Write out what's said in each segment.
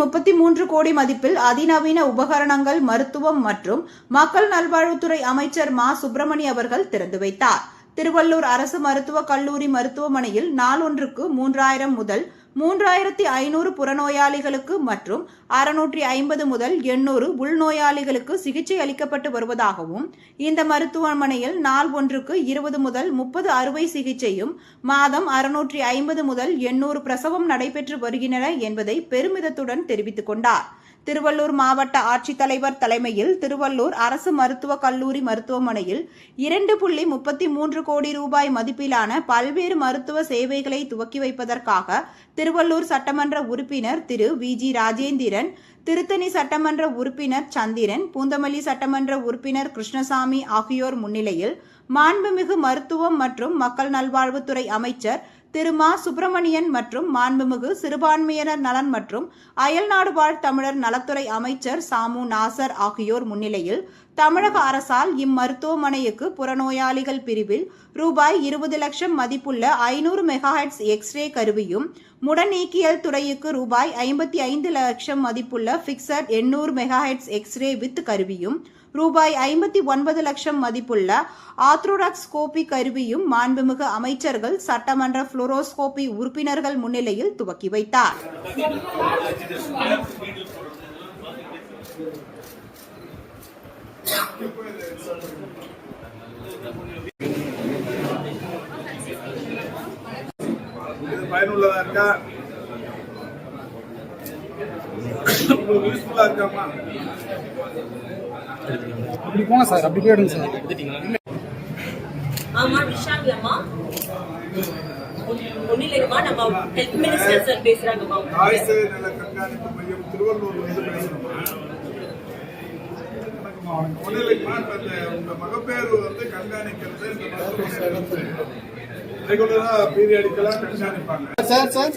முப்பத்தி மூன்று கோடி மதிப்பில் அதிநவீன உபகரணங்கள் மருத்துவம் மற்றும் மக்கள் நல்வாழ்வுத்துறை அமைச்சர் மா. சுப்பிரமணி அவர்கள் திறந்து வைத்தார். திருவள்ளூர் அரசு மருத்துவக் கல்லூரி மருத்துவமனையில் நாளொன்றுக்கு மூன்றாயிரம் முதல் மூன்றாயிரத்தி ஐநூறு புறநோயாளிகளுக்கு மற்றும் அறுநூற்றி ஐம்பது முதல் எண்ணூறு உள்நோயாளிகளுக்கு சிகிச்சை அளிக்கப்பட்டு வருவதாகவும் இந்த மருத்துவமனையில் நாள் ஒன்றுக்கு இருபது முதல் முப்பது அறுவை சிகிச்சையும் மாதம் அறுநூற்றி ஐம்பது முதல் எண்ணூறு பிரசவம் நடைபெற்று வருகின்றன என்பதை பெருமிதத்துடன் தெரிவித்துக் கொண்டார். திருவள்ளூர் மாவட்ட ஆட்சித்தலைவர் தலைமையில் திருவள்ளூர் அரசு மருத்துவக் கல்லூரி மருத்துவமனையில் இரண்டு புள்ளி முப்பத்தி மூன்று கோடி ரூபாய் மதிப்பிலான பல்வேறு மருத்துவ சேவைகளை துவக்கி வைப்பதற்காக திருவள்ளூர் சட்டமன்ற உறுப்பினர் திரு வி. ஜி. ராஜேந்திரன் திருத்தணி சட்டமன்ற உறுப்பினர் சந்திரன் பூந்தமல்லி சட்டமன்ற உறுப்பினர் கிருஷ்ணசாமி ஆகியோர் முன்னிலையில் மாண்புமிகு மருத்துவம் மற்றும் மக்கள் நல்வாழ்வுத்துறை அமைச்சர் திரு மா சுப்பிரமணியன் மற்றும் மாண்புமிகு சிறுபான்மையினர் நலன் மற்றும் அயல்நாடு வாழ் தமிழர் நலத்துறை அமைச்சர் சாமு நாசர் ஆகியோர் முன்னிலையில் தமிழக அரசால் இம்மருத்துவமனைக்கு புறநோயாளிகள் பிரிவில் ரூபாய் இருபது லட்சம் மதிப்புள்ள ஐநூறு மெகாஹெட்ஸ் எக்ஸ்ரே கருவியும் முடநீக்கியல் துறைக்கு ரூபாய் ஐம்பத்தி ஐந்து லட்சம் மதிப்புள்ள பிக்சட் எண்ணூறு மெகாஹெட்ஸ் எக்ஸ்ரே வித் கருவியும் ரூபாய் ஐம்பத்தி ஒன்பது லட்சம் மதிப்புள்ள ஆத்ரோடாக்ஸ்கோபி கருவியும் மாண்புமிகு அமைச்சர்கள் சட்டமன்ற புளோரோஸ்கோபி உறுப்பினர்கள் முன்னிலையில் துவக்கி வைத்தார். பயனுள்ளதா இருக்கா? அப்படி போங்க சார் அப்படி போயிடுங்க சார். ஆமா விஷாலி அம்மா. ஒன்னும் இல்லைங்கம்மா நம்ம ஹெல்த் மினிஸ்டர் சார் பேசுறாங்கம்மா ஆயுசு நல கண்காணிப்பு மையம் திருவள்ளூர் வந்து இப்ப இந்த உங்க மகப்பேறு வந்து கண்காணிக்கிறது இந்த மருத்துவமனை வந்து ரெகுலரா பீரியடிக்கலா கண்காணிப்பாங்க சார்.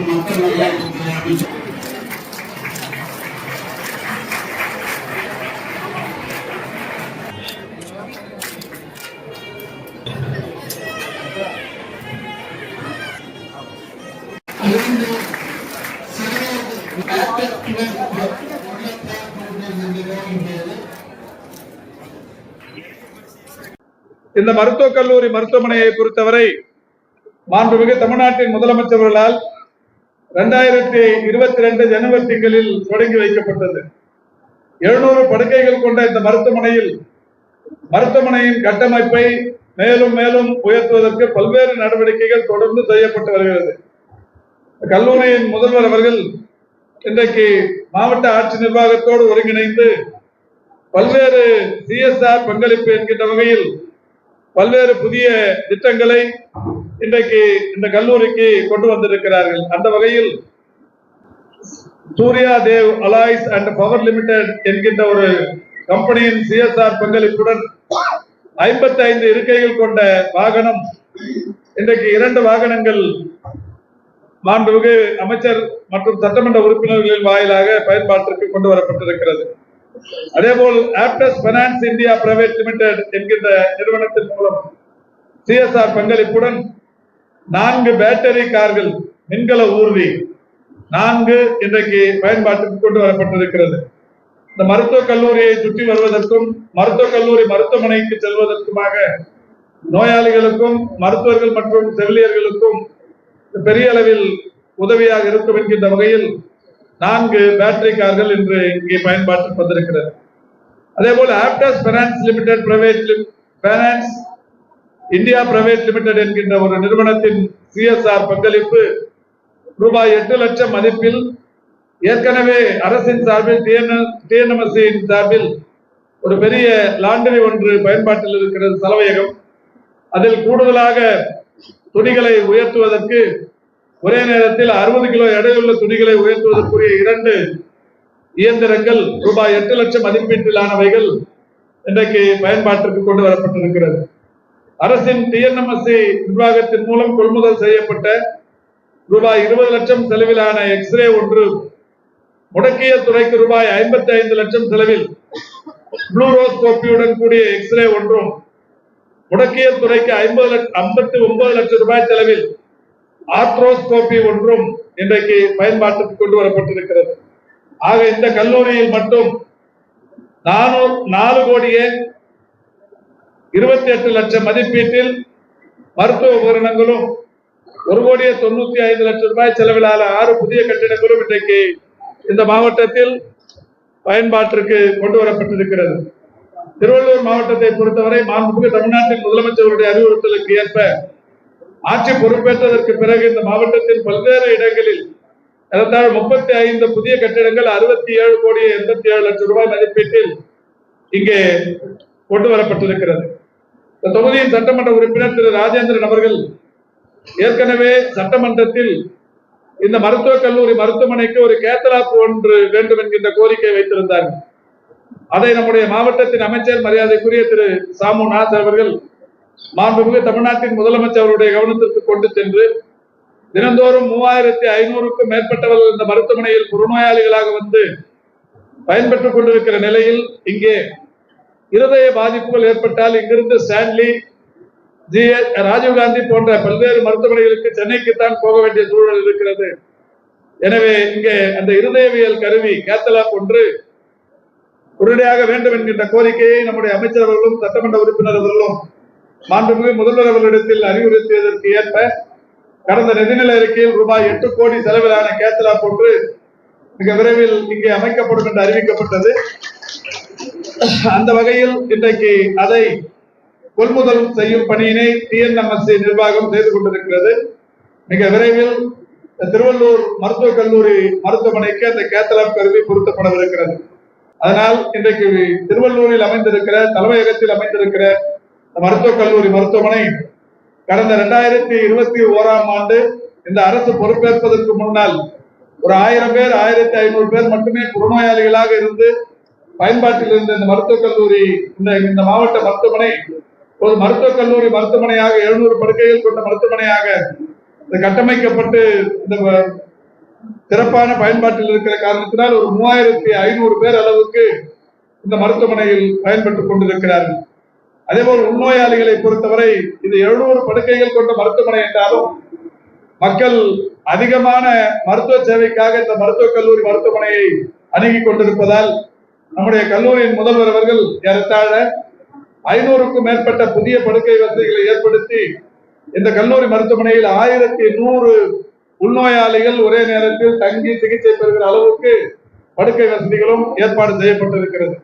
இந்த மருத்துவக் கல்லூரி மருத்துவமனையை பொறுத்தவரை மாண்புமிகு தமிழ்நாட்டின் முதலமைச்சர்களால் இரண்டாயிரத்தி இருபத்தி ரெண்டு ஜனவரி திங்களில் தொடங்கி வைக்கப்பட்டது. எழுநூறு படுக்கைகள் கொண்ட இந்த மருத்துவமனையில் மருத்துவமனையின் கட்டமைப்பை மேலும் மேலும் உயர்த்துவதற்கு பல்வேறு நடவடிக்கைகள் தொடர்ந்து செய்யப்பட்டு வருகிறது. கல்லூரியின் முதல்வர் அவர்கள் இன்றைக்கு மாவட்ட ஆட்சி நிர்வாகத்தோடு ஒருங்கிணைந்து பல்வேறு சிஎஸ்ஆர் பங்களிப்பு என்கின்ற வகையில் பல்வேறு புதிய திட்டங்களை இன்றைக்கு இந்த கல்லூரிக்கு கொண்டு வந்திருக்கிறார்கள். அந்த வகையில் Surya Dev alloys and power limited என்கின்ற ஒரு கம்பெனியின் சிஎஸ்ஆர் பங்களிப்புடன் ஐம்பத்தி ஐந்து இருக்கைகள் கொண்ட வாகனம் இன்றைக்கு இரண்டு வாகனங்கள் மாண்புமிகு அமைச்சர் மற்றும் சட்டமன்ற உறுப்பினர்களின் வாயிலாக பயன்பாட்டிற்கு கொண்டு வரப்பட்டிருக்கிறது. அதேபோல் Aptus finance India private limited என்கின்ற நிறுவனத்தின் மூலம் சிஎஸ்ஆர் பங்களிப்புடன் நான்கு பேட்டரி கார்கள் மின்கல ஊர்தி நான்கு இன்றைக்கு பயன்பாட்டுக்கு கொண்டு வரப்பட்டிருக்கிறது. இந்த மருத்துவக் கல்லூரியை சுற்றி வருவதற்கும் மருத்துவக் கல்லூரி மருத்துவமனைக்கு செல்வதற்குமாக நோயாளிகளுக்கும் மருத்துவர்கள் மற்றும் செவிலியர்களுக்கும் பெரிய அளவில் உதவியாக இருக்கும் என்கின்ற வகையில் நான்கு பேட்டரி கார்கள் இன்று இங்கே பயன்பாட்டுக்கு வந்திருக்கிறது. அதே போல Aptus finance limited private finance India private limited என்கின்ற ஒரு நிறுவனத்தின் சிஎஸ்ஆர் பங்களிப்பு ரூபாய் எட்டு லட்சம் மதிப்பில் ஏற்கனவே அரசின் சார்பில் டிஎன்எம்எஸ்சியின் சார்பில் ஒரு பெரிய லாண்டரி ஒன்று பயன்பாட்டில் இருக்கிறது செலவையகம். அதில் கூடுதலாக துணிகளை உயர்த்துவதற்கு ஒரே நேரத்தில் அறுபது கிலோ எடையுள்ள துணிகளை உயர்த்துவதற்குரிய இரண்டு இயந்திரங்கள் ரூபாய் எட்டு லட்சம் மதிப்பீட்டிலானவைகள் இன்றைக்கு பயன்பாட்டிற்கு கொண்டு வரப்பட்டிருக்கிறது. அரசின் டிஎன்எம்எஸ்சி நிர்வாகத்தின் மூலம் கொள்முதல் செய்யப்பட்ட ரூபாய் இருபது லட்சம் செலவிலான எக்ஸ்ரே ஒன்று முடக்கிய துறைக்கு ரூபாய் ஐம்பத்தி ஐந்து லட்சம் செலவில் ப்ளூரோஸ்கோப்பியுடன் கூடிய எக்ஸ்ரே ஒன்றும் முடக்கியல் துறைக்கு ஐம்பது ஐம்பத்தி ஒன்பது லட்சம் ரூபாய் செலவில் ஆர்த்ரோஸ்கோபி ஒன்றும் இன்றைக்கு பயன்பாட்டுக்கு கொண்டு வரப்பட்டிருக்கிறது. ஆக இந்த கல்லூரியில் மட்டும் நானூறு நாலு கோடியே இருபத்தி எட்டு லட்சம் மதிப்பீட்டில் மருத்துவ உபகரணங்களும் ஒரு கோடியே தொண்ணூத்தி ஐந்து லட்சம் ரூபாய் செலவிலான ஆறு புதிய கட்டிடங்களும் இன்றைக்கு இந்த மாவட்டத்தில் பயன்பாட்டிற்கு கொண்டு வரப்பட்டிருக்கிறது. திருவள்ளூர் மாவட்டத்தை பொறுத்தவரை மாண்புமிகு தமிழ்நாட்டின் முதலமைச்சருடைய அறிவுறுத்தலுக்கு ஏற்ப ஆட்சி பொறுப்பேற்றதற்கு பிறகு இந்த மாவட்டத்தின் பல்வேறு இடங்களில் ஏறத்தாழ முப்பத்தி ஐந்து புதிய கட்டிடங்கள் அறுபத்தி ஏழு கோடி எண்பத்தி ஏழு லட்சம் ரூபாய் மதிப்பீட்டில் இங்கே கொண்டு வரப்பட்டிருக்கிறது. இந்த தொகுதியின் சட்டமன்ற உறுப்பினர் திரு ராஜேந்திரன் அவர்கள் ஏற்கனவே சட்டமன்றத்தில் இந்த மருத்துவக் கல்லூரி மருத்துவமனைக்கு ஒரு கேத்தலாப் ஒன்று வேண்டும் என்கின்ற கோரிக்கை வைத்திருந்தார்கள் அதை நம்முடைய மாவட்டத்தின் அமைச்சர் மரியாதைக்குரிய திரு சாமு நாத் அவர்கள் மாண்புமிகு தமிழ்நாட்டின் முதலமைச்சர் அவருடைய கவனத்திற்கு கொண்டு சென்று தினந்தோறும் மூவாயிரத்தி ஐநூறுக்கும் மேற்பட்டவர்கள் இந்த மருத்துவமனையில் புறநோயாளிகளாக வந்து பயன்பெற்றுக் கொண்டிருக்கிற நிலையில் இங்கே இருதய பாதிப்புகள் ஏற்பட்டால் இங்கிருந்து ஸ்டான்லி ஜி. ராஜீவ்காந்தி போன்ற பல்வேறு மருத்துவமனைகளுக்கு சென்னைக்குத்தான் போக வேண்டிய சூழல் இருக்கிறது. எனவே இங்கே அந்த இருதயவியல் கருவி கேத்தலாப் ஒன்று உடனடியாக வேண்டும் என்கின்ற கோரிக்கையை நம்முடைய அமைச்சர் அவர்களும் சட்டமன்ற உறுப்பினர் அவர்களும் மாண்புமிகு முதல்வர் அவர்களிடத்தில் அறிவுறுத்தியதற்கு ஏற்ப கடந்த நிதிநிலை அறிக்கையில் ரூபாய் எட்டு கோடி செலவிலான கேத்தலா போன்று மிக விரைவில் இங்கே அமைக்கப்படும் என்று அறிவிக்கப்பட்டது. அந்த வகையில் இன்றைக்கு அதை கொள்முதல் செய்யும் பணியினை டிஎன்எம்எஸ்சி நிர்வாகம் செய்து கொண்டிருக்கிறது. மிக விரைவில் திருவள்ளூர் மருத்துவக் கல்லூரி மருத்துவமனைக்கு அந்த கேத்தலாப் கருவி பொருத்தப்படவிருக்கிறது. அதனால் இன்றைக்கு திருவள்ளூரில் அமைந்திருக்கிற தலைமையகத்தில் அமைந்திருக்கிற மருத்துவக் கல்லூரி மருத்துவமனை கடந்த இரண்டாயிரத்தி இருபத்தி ஓராம் ஆண்டு இந்த அரசு பொறுப்பேற்பதற்கு முன்னால் ஒரு ஆயிரம் பேர் ஆயிரத்தி ஐநூறு பேர் மட்டுமே புறநோயாளிகளாக இருந்து பயன்பாட்டில் இருந்த இந்த மருத்துவக் கல்லூரி இந்த இந்த மாவட்ட மருத்துவமனை ஒரு மருத்துவக் கல்லூரி மருத்துவமனையாக எழுநூறு படுக்கைகள் கொண்ட மருத்துவமனையாக கட்டமைக்கப்பட்டு இந்த சிறப்பான பயன்பாட்டில் இருக்கிற காரணத்தினால் ஒரு மூவாயிரத்தி ஐநூறு பேர் அளவுக்கு இந்த மருத்துவமனையில் பயன்பட்டுக் கொண்டிருக்கிறார்கள். அதேபோல் உள்நோயாளிகளை பொறுத்தவரை இது எழுநூறு படுக்கைகள் கொண்ட மருத்துவமனை என்றாலும் மக்கள் அதிகமான மருத்துவ சேவைக்காக இந்த மருத்துவக் கல்லூரி மருத்துவமனையை அணுகிக் கொண்டிருப்பதால் நம்முடைய கல்லூரியின் முதல்வர் அவர்கள் ஏறத்தாழ ஐநூறுக்கும் மேற்பட்ட புதிய படுக்கை வசதிகளை ஏற்படுத்தி இந்த கல்லூரி மருத்துவமனையில் ஆயிரத்தி நூறு உள்நோயாளிகள் ஒரே நேரத்தில் தங்கி சிகிச்சை பெறுகிற அளவுக்கு படுக்கை வசதிகளும் ஏற்பாடு செய்யப்பட்டிருக்கிறது.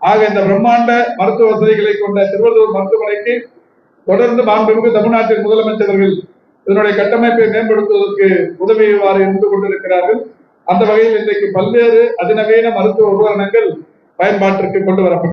ஆக இந்த பிரம்மாண்ட மருத்துவ வசதிகளை கொண்ட திருவள்ளூர் மருத்துவமனைக்கு தொடர்ந்து மாண்புமிகு தமிழ்நாட்டின் முதலமைச்சர்கள் இதனுடைய கட்டமைப்பை மேம்படுத்துவதற்கு உதவியுமாறு இருந்து கொண்டிருக்கிறார்கள். அந்த வகையில் இன்றைக்கு பல்வேறு அதிநவீன மருத்துவ உபகரணங்கள் பயன்பாட்டிற்கு கொண்டு வரப்பட்டது